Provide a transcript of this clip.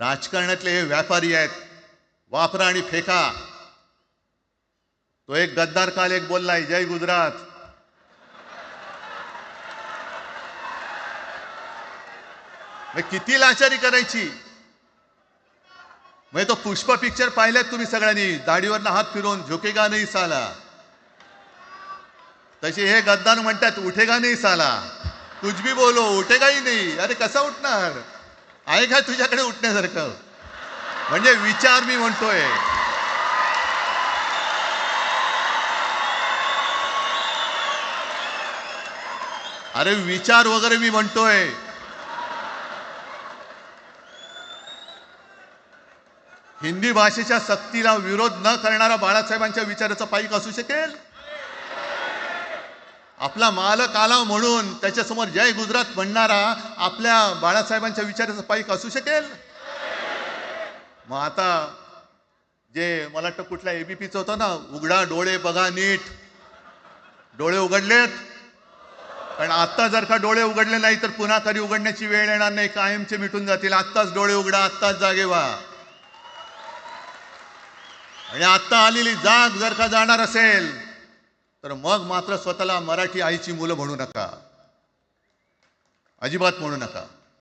राजकारणातले हे व्यापारी आहेत. वापरा आणि फेका. तो एक गद्दार काल एक बोललाय जय गुजरात. मग किती लाचारी करायची? म्हणजे तो पुष्प पिक्चर पाहिल्यात तुम्ही सगळ्यांनी. दाढीवरनं हात फिरवून झोकेगा नाही साला. तसे हे गद्दार म्हणतात उठेगा नाही साला. तुझ भी बोलो उठेगाही नाही अरे कसा उठणार? आहे का तुझ्याकडे उठण्यासारखं? म्हणजे विचार मी म्हणतोय. अरे विचार वगैरे मी म्हणतोय. हिंदी भाषेच्या सक्तीला विरोध न करणारा बाळासाहेबांच्या विचाराचा पाईक असू शकेल? आपला मालक आला म्हणून त्याच्यासमोर जय गुजरात म्हणणारा आपल्या बाळासाहेबांच्या विचाराचा पाईक असू शकेल? मग आता जे मला वाटतं कुठल्या एबीपीचं होतं ना उघडा डोळे बघा नीट. डोळे उघडलेत. पण आत्ता जर का डोळे उघडले नाही तर पुन्हा कधी उघडण्याची वेळ येणार नाही कायमचे मिटून जातील. आत्ताच डोळे उघडा आत्ताच जागे व्हा. आणि आत्ता आलेली जाग जर का जाणार असेल तर मग मात्र स्वतःला मराठी आईची मुलं म्हणू नका. अजिबात म्हणू नका.